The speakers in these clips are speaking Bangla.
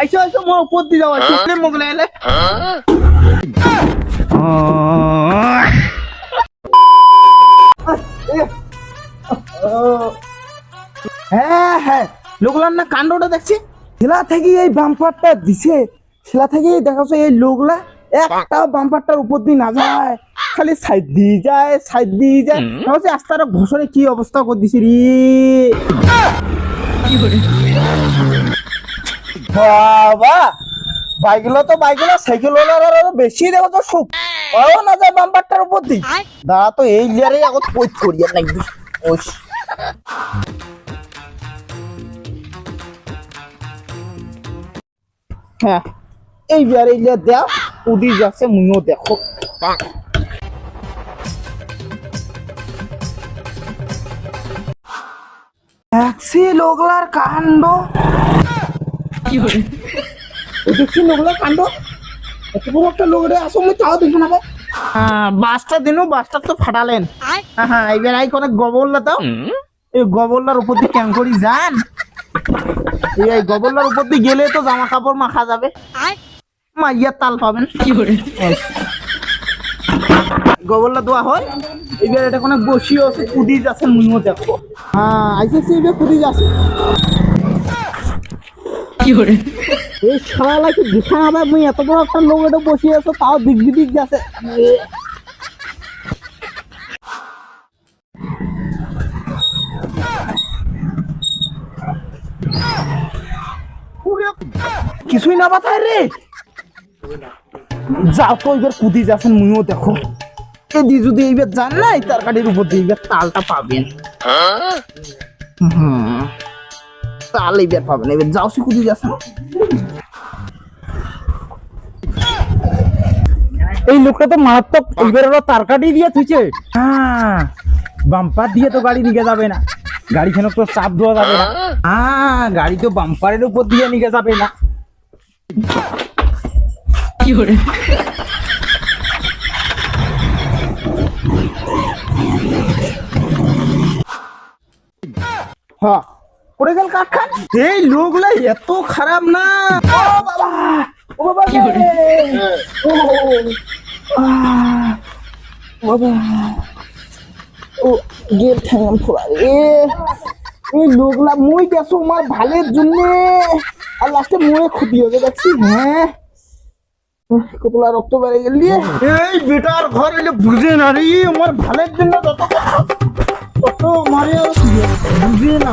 আইসো আইসো মোর উপর দিয়ে যাও আইসো। মোগলে এলে। হ্যাঁ হ্যাঁ। লোকলার না কাণ্ডটা দেখছি? শিলা থেকে এই বাম্পারটা দিছে। শিলা থেকে দেখাচ্ছ এই লোকলা একটা বাম্পারটার উপর দিয়ে না যায়। খালি সাইড দিয়ে যায় সাইড দিয়ে যায়। ভাবছি আস্তার ঘোষণে কি অবস্থা করে দিছে রে? বাবা বাইকগুলো তো বাইকগুলো সাইকেল আরও বেশি দেখো তো সুখ। পাও না যায় বাম্পারটার উপর দিয়ে? দাঁড়া তো এই লিয়ারে আগত পৈত করিয়া লাগবে ওই হ্যাঁ এই বিয়ারে ইলিয়া দেয়া উদি যাচ্ছে মুইও দেখো। দেখছি লোকলার কাণ্ড। ও দেখছি লোকলার কাণ্ড? এত বড় একটা লোক রে আসো মুই তাও দেখি না হ্যাঁ বাসটা দিনও বাসটা তো ফাটালেন। হ্যাঁ হ্যাঁ আই এই গবরলার উপর দিয়ে কেন করি যান। এই এই উপর দিয়ে গেলে তো জামা কাপড় মাখা যাবে। মাইয়ার তাল পাবেন। গবরলা দেওয়া হয়। এবার এটা কোনো বসিও আছে কুদি যাচ্ছে মুইও দেখো হ্যাঁ আইসেছি এবার কুদি যাচ্ছে এই শালা কি হবে মুই এত বড় একটা লোক এটা বসে আছো তাও দিক কিছুই না বাতায় রে। যাও তো এবার কুদি যাচ্ছেন মুইও দেখো। এদি যদি এইবার যান না এই তরকারির উপর দিয়ে এইবার তালটা পাবেন। হুম। তাল এইবার পাবেন। এবার যাও সে কুদি যাচ্ছেন এই লোকটা তো মারাত্মক এইবার ওরা তার কাটি দিয়ে থুইছে। হ্যাঁ। বাম্পার দিয়ে তো গাড়ি নিয়ে যাবে না। গাড়ি কেন তো চাপ দেওয়া যাবে না। হ্যাঁ গাড়ি তো বাম্পারের উপর দিয়ে নিয়ে যাবে না। কি করে হ্যাঁ। পড়ে গেল কাঠ খান এই লোকগুলা এত খারাপ না। ও বাবা ও বাবা ও বাবা ও গেল ঠ্যাঙাম ফোড়া রে। এই লোকলা মই গেছো আমার ভালের জন্য। আর লাস্টে ময়ে ক্ষতি হবে দেখছি। হ্যাঁ। কতলা রক্ত বেড়ে গেল এই বেটার ঘর এলে বুঝে না রে আমার ভালের জন্য যত কত মারে বুঝে না।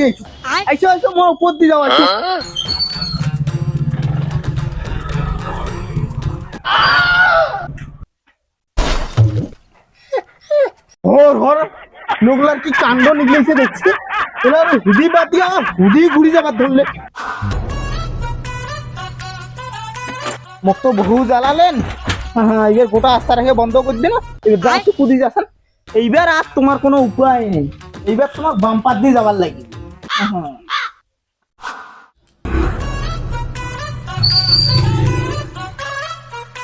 আইসো আইসো আইসো মোর উপর দিয়ে যাও হর হর লোকলার কি কাণ্ড নিগলেছে দেখছি এবার হুদি বাতিয়া হুদি ঘুরি যাবার ধরলে মোক তো বহু জ্বালালেন হ্যাঁ এবার গোটা আস্থা রেখে বন্ধ করে দিন এবার যাচ্ছি কুদি যাচ্ছেন এইবার আর তোমার কোনো উপায় নেই এইবার তোমার বাম্পার দিয়ে যাবার লাগে।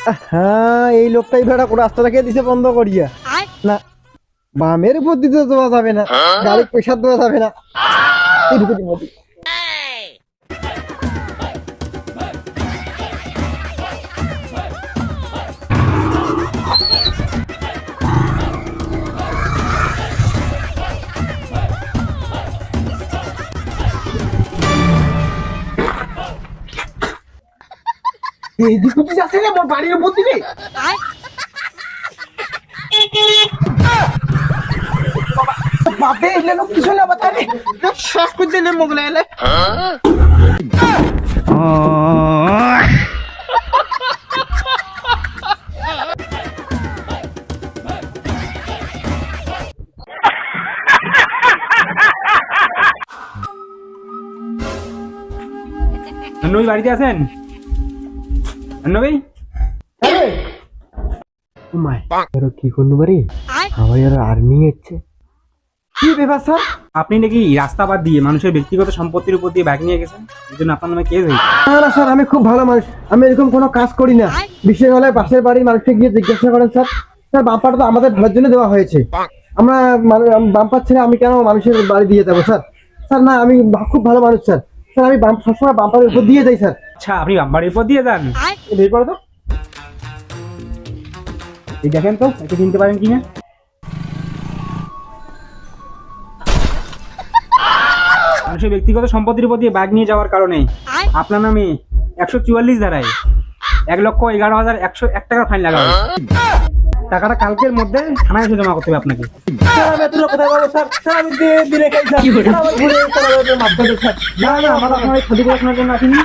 হ্যাঁ হ্যাঁ এই লোকটাই ভেড়া করে রাস্তাটাকে দিছে বন্ধ করিয়া। না বামের উপর দিতে দেওয়া যাবে না গাড়ি পয়সা দেওয়া যাবে না। এই দিকুটি আছে না আমার বাড়ির উপর দিকে বাপে, এলে লোক কিছু না বাতা রে শেষ করে দিলে নই বাড়িতে আছেন? নবী মাই এর কি করল বাড়ি? আমার এর আর্মি হচ্ছে কি ব্যাপার স্যার আপনি নাকি রাস্তা বাদ দিয়ে মানুষের ব্যক্তিগত সম্পত্তির উপর দিয়ে ব্যাগ নিয়ে গেছেন? এই জন্য আপনার নামে কেস হয়েছে। না না স্যার আমি খুব ভালো মানুষ। আমি এরকম কোনো কাজ করি না। বিশেষ হলে পাশের বাড়ির মানুষকে গিয়ে জিজ্ঞাসা করেন স্যার। স্যার বাম্পারটা তো আমাদের ভালোর জন্য দেওয়া হয়েছে। আমরা বাম্পার ছেড়ে আমি কেন মানুষের বাড়ি দিয়ে যাব স্যার? স্যার না আমি খুব ভালো মানুষ স্যার। স্যার আমি বাম্প সবসময় বাম্পারের উপর দিয়ে যাই স্যার। আচ্ছা আপনি বাড়ির উপর দিয়ে যান। বের করো তো। এই দেখেন তো একে কিনতে পারেন কিনা। মানুষের ব্যক্তিগত সম্পত্তির উপর দিয়ে ব্যাগ নিয়ে যাওয়ার কারণে আপনার নামে একশো চুয়াল্লিশ ধারায় এক লক্ষ এগারো হাজার একশো এক টাকার ফাইন লাগা হবে টাকাটা কালকের মধ্যে থানায় এসে জমা করতে হবে আপনাকে। আমার আমাকে মাফ করে আপনার জন্য আসিনি।